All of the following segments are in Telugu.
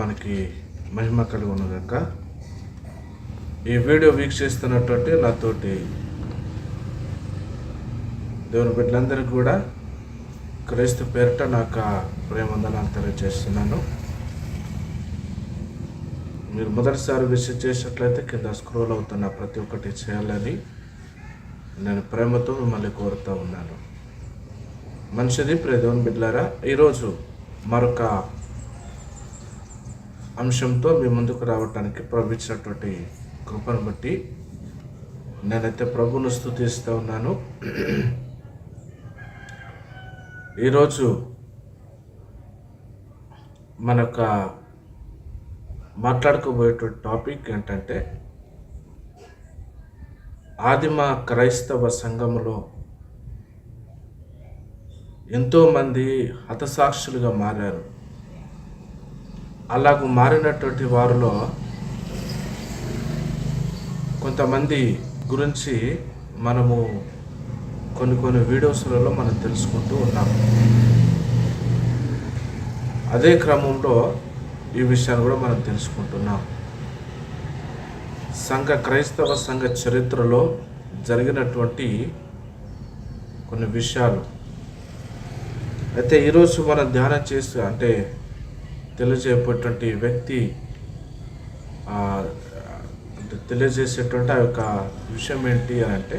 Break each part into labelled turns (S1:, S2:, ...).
S1: మనకి మహిమ కలుగును గాక. ఈ వీడియో వీక్షిస్తున్నటువంటి నాతోటి దేవుని బిడ్డలందరికీ కూడా క్రైస్తవ పేరిట నాకు ప్రేమందనాలు తెలియజేస్తున్నాను. మీరు మొదటిసారి విసిట్ చేసినట్లయితే కింద స్క్రోల్ అవుతున్న ప్రతి ఒక్కటి చేయాలని నేను ప్రేమతో మిమ్మల్ని కోరుతూ ఉన్నాను. మంచిది ప్రియ దేవుని బిడ్డలారా ఈరోజు మరొక అంశంతో మీ ముందుకు రావటానికి ప్రభు ఇచ్చినటువంటి కృపను బట్టి నేనైతే ప్రభును స్థుతిస్తూ ఉన్నాను. ఈరోజు మన యొక్క మాట్లాడుకోబోయేటువంటి టాపిక్ ఏంటంటే ఆదిమ క్రైస్తవ సంఘములో ఎంతోమంది హతసాక్షులుగా మారారు. అలాగ మారినటువంటి వారిలో కొంతమంది గురించి మనము కొన్ని కొన్ని వీడియోస్లలో మనం తెలుసుకుంటూ ఉన్నాము అదే క్రమంలో ఈ విషయాన్ని కూడా మనం తెలుసుకుంటున్నాం. సంఘ క్రైస్తవ సంఘ చరిత్రలో జరిగినటువంటి కొన్ని విషయాలు. అయితే ఈరోజు మనం ధ్యానం చేస్తే అంటే తెలియజేపేటువంటి వ్యక్తి అంటే తెలియజేసేటువంటి ఆ యొక్క విషయం ఏంటి అని అంటే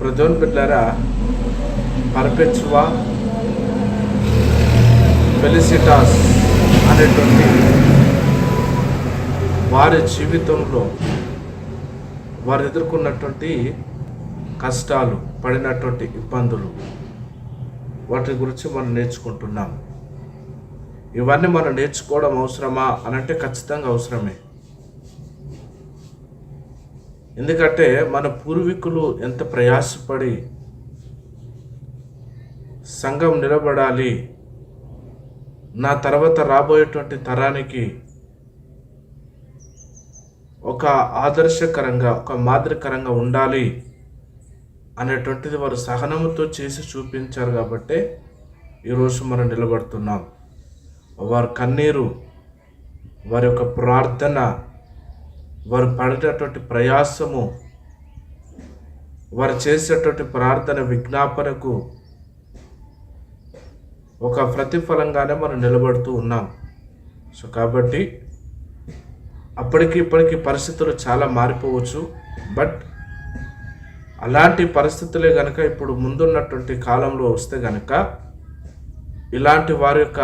S1: ప్రజోన్ బిడ్డారా పర్పెచువా ఫెలిసిటాస్ అనేటువంటి వారి జీవితంలో వారు ఎదుర్కొన్నటువంటి కష్టాలు పడినటువంటి ఇబ్బందులు. వాటి గురించి మనం నేర్చుకుంటున్నాం. ఇవన్నీ మనం నేర్చుకోవడం అవసరమా అని అంటే ఖచ్చితంగా అవసరమే. ఎందుకంటే మన పూర్వీకులు ఎంత ప్రయాసపడి సంఘం నిలబడాలి నా తర్వాత రాబోయేటువంటి తరానికి ఒక ఆదర్శకరంగా ఒక మాదిరికరంగా ఉండాలి అనేటువంటిది వారు సహనముతో చేసి చూపించారు కాబట్టే ఈరోజు మనం నిలబడుతున్నాం. వారి కన్నీరు వారి యొక్క ప్రార్థన వారు పడేటటువంటి ప్రయాసము వారు చేసేటువంటి ప్రార్థన విజ్ఞాపనకు ఒక ప్రతిఫలంగానే మనం నిలబడుతూ ఉన్నాం. సో కాబట్టి అప్పటికి ఇప్పటికీ పరిస్థితులు చాలా మారిపోవచ్చు. బట్ అలాంటి పరిస్థితులే కనుక ఇప్పుడు ముందున్నటువంటి కాలంలో వస్తే కనుక ఇలాంటి వారి యొక్క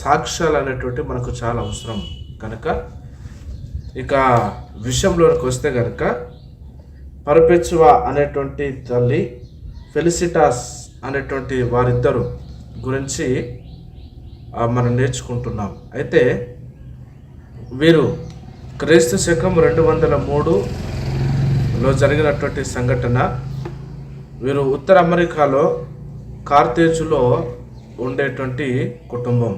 S1: సాక్ష్యాలు అనేటువంటి మనకు చాలా అవసరం. కనుక ఇక విషయంలోనికి వస్తే కనుక పరపెచ్చువా అనేటువంటి తల్లి ఫెలిసిటాస్ అనేటువంటి వారిద్దరు గురించి మనం నేర్చుకుంటున్నాం. అయితే వీరు క్రీస్తు శకం రెండు వందల మూడు లో జరిగినటువంటి సంఘటన వీరు ఉత్తర అమెరికాలో కార్తేజులో ఉండేటువంటి కుటుంబం.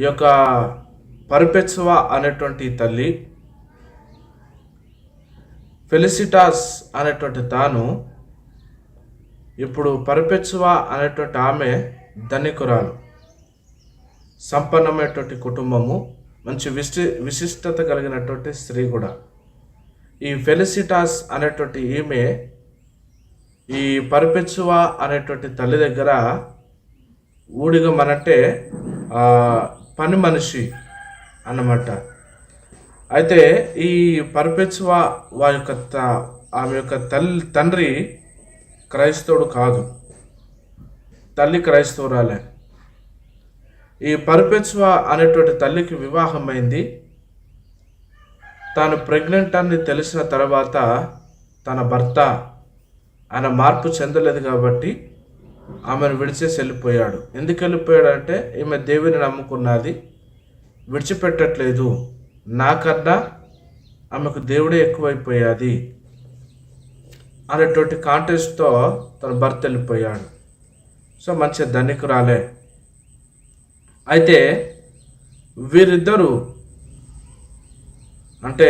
S1: ఈ యొక్క పర్పెచ్వా అనేటువంటి తల్లి ఫెలిసిటాస్ అనేటువంటి తాను ఇప్పుడు పర్పెచ్వా అనేటువంటి ఆమె ధనికురాలు. సంపన్నమైనటువంటి కుటుంబము మంచి విశి విశిష్టత కలిగినటువంటి స్త్రీ కూడా. ఈ ఫెలిసిటాస్ అనేటువంటి ఈమె ఈ పర్పెచువా అనేటువంటి తల్లి దగ్గర ఊడిగం అనంటే పని మనిషి అన్నమాట. అయితే ఈ పర్పెచువా వారి యొక్క త- ఆమె యొక్క తల్లి తండ్రి క్రైస్తవుడు కాదు. తల్లి క్రైస్తవురాలే. ఈ పర్పెచువా అనేటువంటి తల్లికి వివాహమైంది. తాను ప్రెగ్నెంట్ అని తెలిసిన తర్వాత తన భర్త ఆయన మార్పు చెందలేదు కాబట్టి ఆమెను విడిచేసి వెళ్ళిపోయాడు. ఎందుకు వెళ్ళిపోయాడు అంటే ఈమె దేవుని నమ్ముకున్నది. విడిచిపెట్టట్లేదు. నాకన్నా ఆమెకు దేవుడే ఎక్కువైపోయాది అనేటువంటి కాంటెస్ట్తో తన భర్త వెళ్ళిపోయాడు. సో మంచి ధనికురాలే. అయితే వీరిద్దరూ అంటే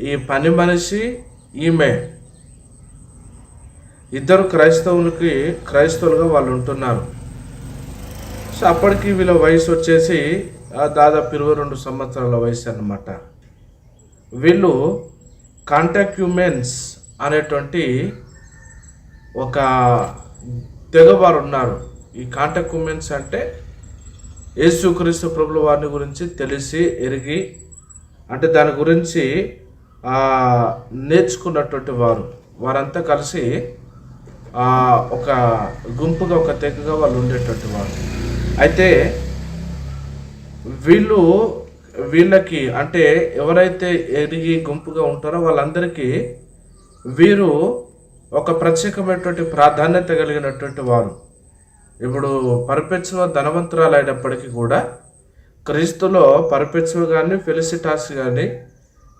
S1: ఈ పని మనిషి ఈమె. ఇద్దరు క్రైస్తవులకి క్రైస్తవులుగా వాళ్ళు ఉంటున్నారు. సో అప్పటికి వీళ్ళ వయసు వచ్చేసి దాదాపు ఇరవై రెండు సంవత్సరాల వయసు అన్నమాట. వీళ్ళు కాంటాక్యుమెన్స్ అనేటువంటి ఒక తెగవారు ఉన్నారు. ఈ కాంటాక్యుమెన్స్ అంటే యేసుక్రీస్తు ప్రభుల వారిని గురించి తెలిసి ఎరిగి అంటే దాని గురించి నేర్చుకున్నటువంటి వారు వారంతా కలిసి ఒక గుంపుగా ఒక తెగగా వాళ్ళు ఉండేటువంటి వారు. అయితే వీళ్ళు వీళ్ళకి అంటే ఎవరైతే ఎరిగి గుంపుగా ఉంటారో వాళ్ళందరికీ వీరు ఒక ప్రత్యేకమైనటువంటి ప్రాధాన్యత కలిగినటువంటి వారు. ఇప్పుడు పరపెచ్చువ ధనవంతురాలు అయినప్పటికీ కూడా క్రీస్తులో పరపెచ్చువ కానీ ఫెలిసిటాస్ కానీ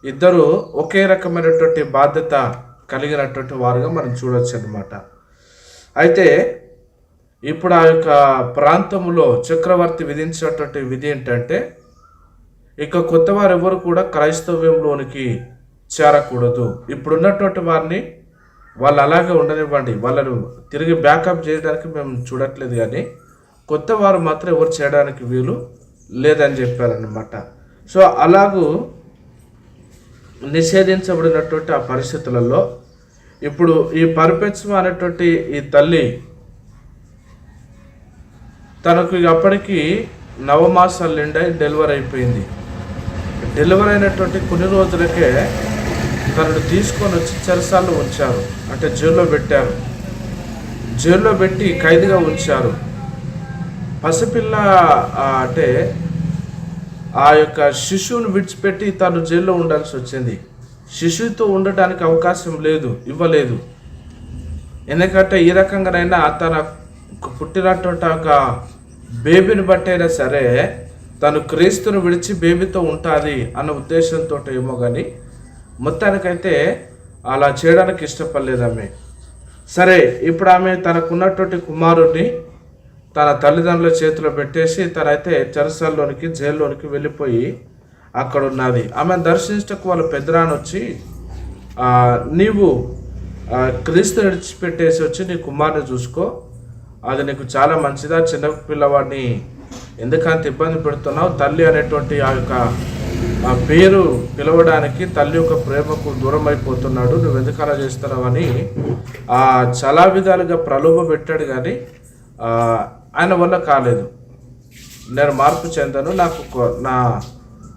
S1: ఇద్దరు ఒకే రకమైనటువంటి బాధ్యత కలిగినటువంటి వారుగా మనం చూడొచ్చు అనమాట అయితే ఇప్పుడు ఆ యొక్క ప్రాంతంలో చక్రవర్తి విధించినటువంటి విధి ఏంటంటే ఇక కొత్త వారు ఎవరు కూడా క్రైస్తవ్యంలోనికి చేరకూడదు. ఇప్పుడున్నటువంటి వారిని వాళ్ళు అలాగే ఉండనివ్వండి. వాళ్ళను తిరిగి బ్యాకప్ చేయడానికి మేము చూడట్లేదు కానీ కొత్త వారు మాత్రం ఎవరు చేయడానికి వీలు లేదని చెప్పారనమాట సో అలాగూ నిషేధించబడినటువంటి ఆ పరిస్థితులలో ఇప్పుడు ఈ పర్పెట్స్ అనేటువంటి ఈ తల్లి తనకు ఇక అప్పటికి నవమాసాలు నిండా డెలివరీ అయిపోయింది. డెలివరీ అయినటువంటి కొన్ని రోజులకే తనను తీసుకొని వచ్చి చెరసాల్లో ఉంచారు. అంటే జైల్లో పెట్టారు. జైల్లో పెట్టి ఖైదీగా ఉంచారు. పసిపిల్ల అంటే ఆ యొక్క శిశువును విడిచిపెట్టి తను జైల్లో ఉండాల్సి వచ్చింది. శిశువుతో ఉండటానికి అవకాశం లేదు ఇవ్వలేదు. ఎందుకంటే ఈ రకంగానైనా తన పుట్టినటువంటి ఒక బేబీని బట్టైనా సరే తను క్రీస్తును విడిచి బేబీతో ఉంటుంది అన్న ఉద్దేశంతో ఏమో కానీ మొత్తానికైతే అలా చేయడానికి ఇష్టపడలేదు ఆమె. సరే ఇప్పుడు ఆమె తనకున్నటువంటి కుమారుడిని తన తల్లిదండ్రుల చేతిలో పెట్టేసి తనైతే చెరసల్లోనికి జైల్లోనికి వెళ్ళిపోయి అక్కడ ఉన్నది ఆమె దర్శించటకు వాళ్ళ పెద్దరాని వచ్చి నీవు క్రీస్తు విడిచిపెట్టేసి వచ్చి నీ కుమారుని చూసుకో. అది నీకు చాలా మంచిదా? చిన్న పిల్లవాడిని ఎందుకంత ఇబ్బంది పెడుతున్నావు? తల్లి అనేటువంటి ఆ యొక్క ఆ పేరు పిలవడానికి తల్లి యొక్క ప్రేమకు దూరం అయిపోతున్నాడు నువ్వు ఎందుకు అలా చేస్తున్నావని చాలా విధాలుగా ప్రలోభ పెట్టాడు కానీ ఆయన వల్ల కాలేదు. నేను మార్పు చెందను. నాకు నా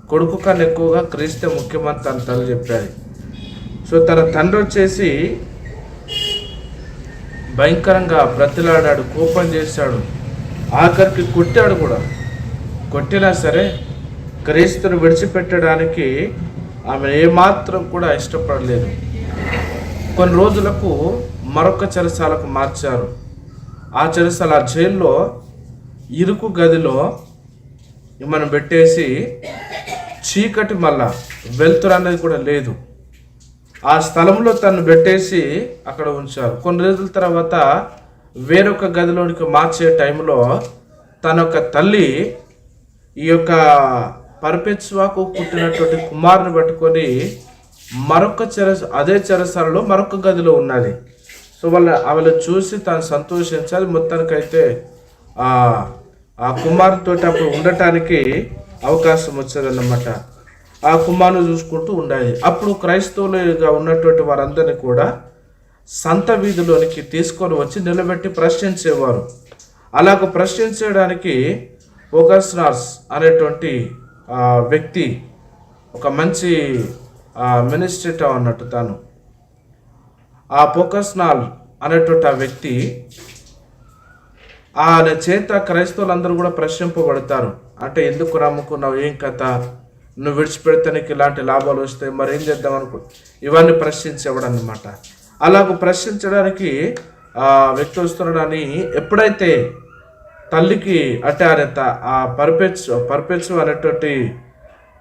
S1: కొడుకు కన్నా ఎక్కువగా క్రీస్తే ముఖ్యమని తన తల్లి చెప్పాడు. సో తన తండ్రి వచ్చేసి భయంకరంగా బ్రతిలాడాడు కోపం చేశాడు. ఆఖరికి కొట్టాడు కూడా. కొట్టినా సరే క్రీస్తును విడిచిపెట్టడానికి ఆమె ఏమాత్రం కూడా ఇష్టపడలేదు. కొన్ని రోజులకు మరొక చెరసాలకు మార్చారు. ఆ చెరసాల ఆ జైల్లో ఇరుకు గదిలో మనం పెట్టేసి చీకటి మళ్ళా వెలుతురు అనేది కూడా లేదు. ఆ స్థలంలో తను పెట్టేసి అక్కడ ఉంచారు. కొన్ని రోజుల తర్వాత వేరొక గదిలోనికి మార్చే టైంలో తన యొక్క తల్లి ఈ యొక్క పరపెచ్చువాకు పుట్టినటువంటి కుమారుని పట్టుకొని మరొక చెర అదే చెరసాలలో మరొక గదిలో ఉన్నది. సో వాళ్ళ ఆమెను చూసి తను సంతోషించాలి. మొత్తానికైతే ఆ ఆ కుమారుతో అప్పుడు ఉండటానికి అవకాశం వచ్చేదన్నమాట. ఆ కుమారుని చూసుకుంటూ ఉండాలి. అప్పుడు క్రైస్తవులుగా ఉన్నటువంటి వారందరినీ కూడా సంత వీధిలోనికి తీసుకొని వచ్చి నిలబెట్టి ప్రశ్నించేవారు. అలాగ ప్రశ్నించడానికి ఓగస్నార్స్ అనేటువంటి వ్యక్తి ఒక మంచి మినిస్ట్రేటర్ అన్నట్టు తాను ఆ పోకస్నాల్ అనేటువంటి ఆ వ్యక్తి ఆయన చేత క్రైస్తవులందరూ కూడా ప్రశ్నింపబడతారు. అంటే ఎందుకు నమ్ముకున్నావు? ఏం కథ? నువ్వు విడిచిపెడితే నీకు ఇలాంటి లాభాలు వస్తాయి. మరి ఏం చేద్దాం అనుకో? ఇవన్నీ ప్రశ్నించేవాడు అనమాట అలాగ ప్రశ్నించడానికి ఆ వ్యక్తి వస్తున్నాడని ఎప్పుడైతే తల్లికి అంటే ఆయన త- ఆ పరిపెచ్చు పరిపెచ్చు అనేటువంటి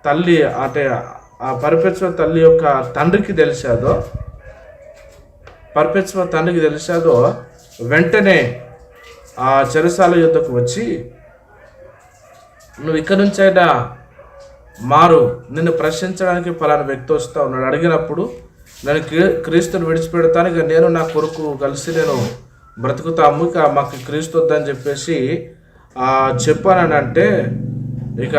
S1: తల్లి అంటే ఆ పరిపెచ్చు తల్లి యొక్క తండ్రికి తెలిసాదో పర్పెచ్చువ తండ్రికి తెలిసాదో వెంటనే ఆ చెరసాల యుద్ధకు వచ్చి నువ్వు ఇక్కడి నుంచైనా మారు నిన్ను ప్రశ్నించడానికి ఫలానా వ్యక్తి వస్తా ఉన్నాడు అడిగినప్పుడు నేను క్రీ- క్రీస్తుని విడిచిపెడతాను ఇక నేను నా కొరకు కలిసి నేను బ్రతుకుతాము ఇక మాకు క్రీస్తు వద్దని చెప్పేసి చెప్పానంటే అంటే ఇక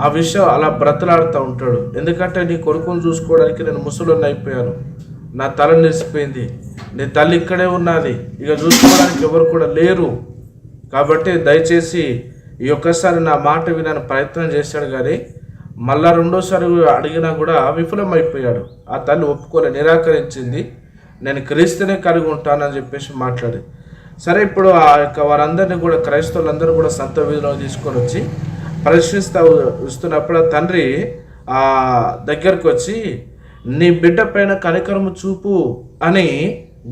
S1: ఆ విషయం అలా బ్రతలాడుతూ ఉంటాడు. ఎందుకంటే నీ కొడుకును చూసుకోవడానికి నేను ముసలోని అయిపోయాను. నా తల నిలిచిపోయింది. నీ తల్లి ఇక్కడే ఉన్నది. ఇక చూసుకోవడానికి ఎవరు కూడా లేరు. కాబట్టి దయచేసి ఈ ఒక్కసారి నా మాట వినని ప్రయత్నం చేశాడు కానీ మళ్ళా రెండోసారి అడిగినా కూడా విఫలమైపోయాడు. ఆ తల్లి ఒప్పుకోలే నిరాకరించింది. నేను క్రీస్తునే కలిగి ఉంటానని చెప్పేసి మాట్లాడి సరే ఇప్పుడు ఆ యొక్క వారందరినీ కూడా క్రైస్తవులందరూ కూడా సంత వీధిలో తీసుకొని వచ్చి ప్రశ్నిస్తూ ఇస్తున్నప్పుడు తండ్రి ఆ దగ్గరకు వచ్చి నీ బిడ్డ పైన కనికరము చూపు అని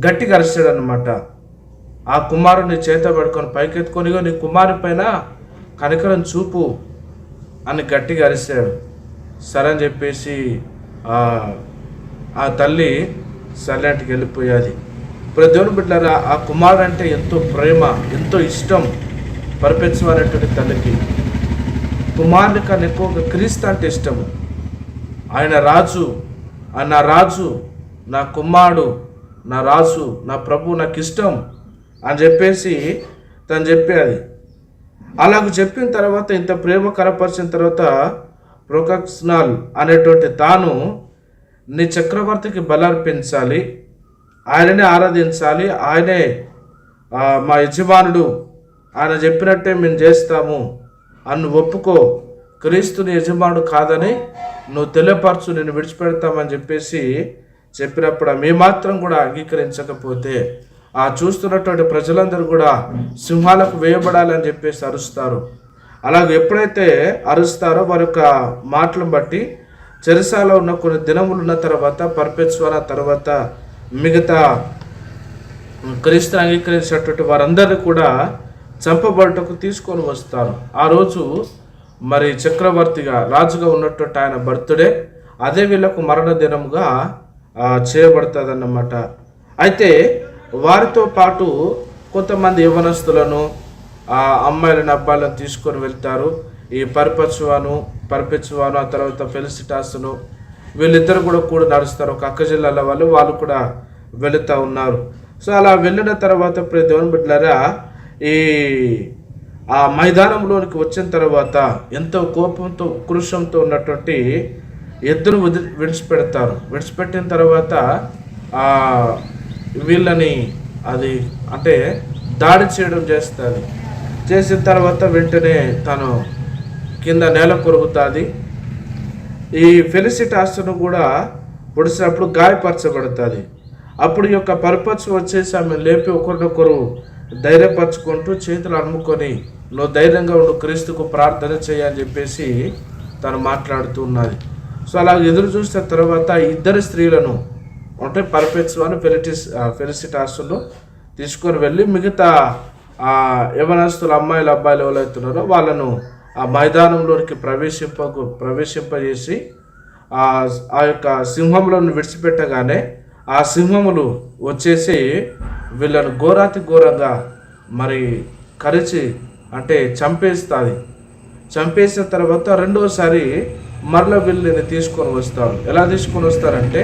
S1: గట్టిగా అరిచాడు అనమాట ఆ కుమారుని చేత పడుకొని పైకెత్తుకొని నీ కుమారు పైన కనికరం చూపు అని గట్టిగా అరిశాడు సరే అని చెప్పేసి ఆ తల్లి సైలెంట్కి వెళ్ళిపోయాది. ఇప్పుడు దేవుని బిడ్డారా ఆ కుమారుడు అంటే ఎంతో ప్రేమ ఎంతో ఇష్టం పరిపెచ్చమనేటువంటి తల్లికి. కుమారుని కన్నా ఎక్కువగా క్రీస్తు అంటే ఇష్టము. ఆయన రాజు నా రాజు నా కుమారుడు నా రాజు నా ప్రభు నాకు ఇష్టం అని చెప్పేసి తను చెప్పేది. అలాగ చెప్పిన తర్వాత ఇంత ప్రేమ కనపరిచిన తర్వాత ప్రొకక్స్నాల్ అనేటువంటి తాను నీ చక్రవర్తికి బలర్పించాలి ఆయననే ఆరాధించాలి ఆయనే మా యజమానుడు ఆయన చెప్పినట్టే మేము చేస్తాము అన్ను ఒప్పుకో క్రీస్తుని యజమానుడు కాదని నువ్వు తెలియపరచు నేను విడిచిపెడతామని చెప్పేసి చెప్పినప్పుడు మీ మాత్రం కూడా అంగీకరించకపోతే ఆ చూస్తున్నటువంటి ప్రజలందరూ కూడా సింహాలకు వేయబడాలని చెప్పేసి అరుస్తారు. అలాగే ఎప్పుడైతే అరుస్తారో వారి యొక్క మాటలను బట్టి చెరసాలో ఉన్న కొన్ని దినములు ఉన్న తర్వాత పర్పెచ్వర తర్వాత మిగతా క్రీస్తుని అంగీకరించినటువంటి వారందరినీ కూడా చంపబడుటకు తీసుకొని వస్తారు. ఆ రోజు మరి చక్రవర్తిగా రాజుగా ఉన్నటువంటి ఆయన బర్త్డే అదే వీళ్ళకు మరణ దినముగా చేయబడుతుంది అన్నమాట అయితే వారితో పాటు కొంతమంది యవనస్తులను ఆ అమ్మాయిలను అబ్బాయిలను తీసుకొని వెళ్తారు. ఈ పర్పచ్వాను పర్పెచ్వాను ఆ తర్వాత ఫెలిసిటాస్ను వీళ్ళిద్దరు కూడా కూడా నడుస్తారు. ఒక అక్క జిల్లాల వాళ్ళు వాళ్ళు కూడా వెళుతూ ఉన్నారు. సో అలా వెళ్ళిన తర్వాత ప్రతి దేవుని బిడ్డలరా ఈ ఆ మైదానంలోనికి వచ్చిన తర్వాత ఎంతో కోపంతో ఉక్రోషంతో ఉన్నటువంటి ఎద్దును వదిలి విడిచిపెడతారు. విడిచిపెట్టిన తర్వాత ఆ వీళ్ళని అది అంటే దాడి చేయడం చేస్తుంది. చేసిన తర్వాత వెంటనే తను కింద నేల కొరుగుతుంది ఈ ఫెలిసిటాస్ను కూడా పొడిచినప్పుడు గాయపరచబడుతుంది. అప్పుడు ఈ యొక్క పర్పస్ వచ్చేసి ఆమె లేపి ఒకరినొకరు ధైర్యపరచుకుంటూ చేతులు అమ్ముకొని నువ్వు ధైర్యంగా ఉండు క్రీస్తుకు ప్రార్థన చేయని చెప్పేసి తను మాట్లాడుతూ ఉన్నది. సో అలా ఎదురు చూసిన తర్వాత ఇద్దరు స్త్రీలను అంటే పర్ఫెక్ట్స్ అని ఫెలిటిస్ ఫెలిసిటాస్ను తీసుకొని వెళ్ళి మిగతా ఆ యవనస్తుల అమ్మాయిలు అబ్బాయిలు ఎవరైతున్నారో వాళ్ళను ఆ మైదానంలోనికి ప్రవేశింపకు ప్రవేశింపజేసి ఆ ఆ యొక్క సింహంలను విడిచిపెట్టగానే ఆ సింహములు వచ్చేసి వీళ్ళను ఘోరాతి ఘోరంగా మరి కరిచి అంటే చంపేస్తుంది. చంపేసిన తర్వాత రెండోసారి మరల వీళ్ళని తీసుకొని వస్తారు ఎలా తీసుకొని వస్తారంటే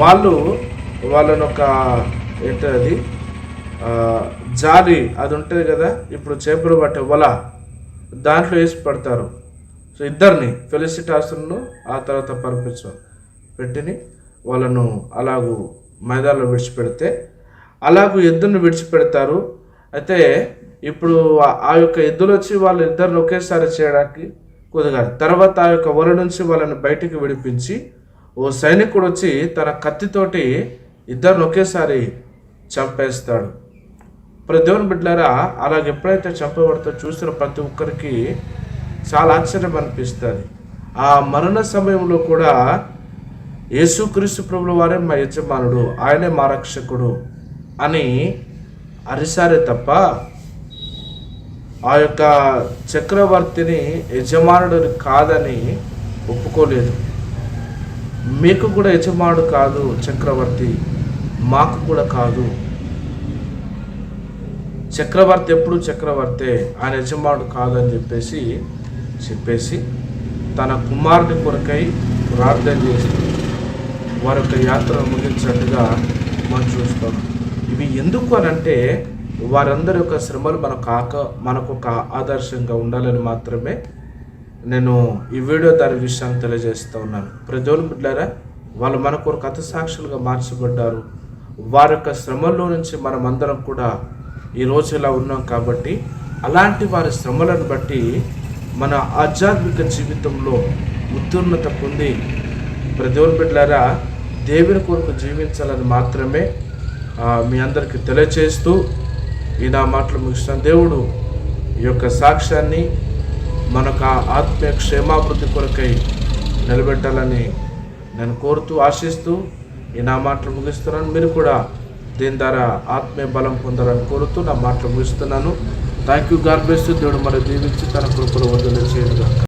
S1: వాళ్ళు వాళ్ళని ఒక ఏంటది జాలి అది ఉంటుంది కదా? ఇప్పుడు చేపలు పట్టే వల దాంట్లో వేసి పడతారు. సో ఇద్దరిని ఫెలిసిటాస్ను ఆ తర్వాత పర్పించు పెట్టిని వాళ్ళను అలాగూ మైదానంలో విడిచిపెడితే అలాగూ ఎద్దును విడిచిపెడతారు. అయితే ఇప్పుడు ఆ- యొక్క ఎద్దులు వచ్చి వాళ్ళు ఇద్దరిని ఒకేసారి చేయడానికి కుదగాలి తర్వాత ఆ యొక్క వల నుంచి వాళ్ళని బయటికి విడిపించి ఓ సైనికుడు వచ్చి తన కత్తితోటి ఇద్దరిని ఒకేసారి చంపేస్తాడు. ప్రతి దేవుని బిడ్డలారా అలాగ ఎప్పుడైతే చంపబడుతో చూసిన ప్రతి ఒక్కరికి చాలా ఆశ్చర్యం అనిపిస్తుంది. ఆ మరణ సమయంలో కూడా యేసుక్రీస్తు ప్రభుల వారే మా యజమానుడు ఆయనే మా రక్షకుడు అని అరిసారే తప్ప ఆ యొక్క చక్రవర్తిని యజమానుడు కాదని ఒప్పుకోలేదు. మీకు కూడా యజమానుడు కాదు చక్రవర్తి. మాకు కూడా కాదు. చక్రవర్తి ఎప్పుడు చక్రవర్తే ఆయన యజమానుడు కాదని చెప్పేసి చెప్పేసి తన కుమారుడి కొరకై ప్రార్థన చేసి వారి యొక్క యాత్రను ముగించినట్టుగా మనం చూస్తాం. ఇవి ఎందుకు అని అంటే వారందరి యొక్క శ్రమలు మనకు కాక మనకు ఒక ఆదర్శంగా ఉండాలని మాత్రమే నేను ఈ వీడియో దాని విషయాన్ని తెలియజేస్తూ ఉన్నాను. ప్రజలు బిడ్డారా వాళ్ళు మన కొరకు అతి సాక్షులుగా మార్చబడ్డారు. వారి యొక్క శ్రమల్లో నుంచి మనం అందరం కూడా ఈ రోజు ఇలా ఉన్నాం కాబట్టి అలాంటి వారి శ్రమలను బట్టి మన ఆధ్యాత్మిక జీవితంలో ఉత్తీర్ణత పొంది ప్రజలు బిడ్డారా దేవుని కొరకు జీవించాలని మాత్రమే మీ అందరికీ తెలియచేస్తూ ఈ నా మాటలు ముగిసిన దేవుడు ఈ యొక్క సాక్ష్యాన్ని మనకు ఆ ఆత్మీయ క్షేమాభివృద్ధి కొరకై నిలబెట్టాలని నేను కోరుతూ ఆశిస్తూ ఈ నా మాటలు ముగిస్తున్నాను. మీరు కూడా దీని ద్వారా ఆత్మీయ బలం పొందాలని కోరుతూ నా మాటలు ముగిస్తున్నాను. థ్యాంక్ యూ గాడ్ బ్లెస్ దేవుడు మరి దీవించి తన కృపలు వదిలి చేయడుగా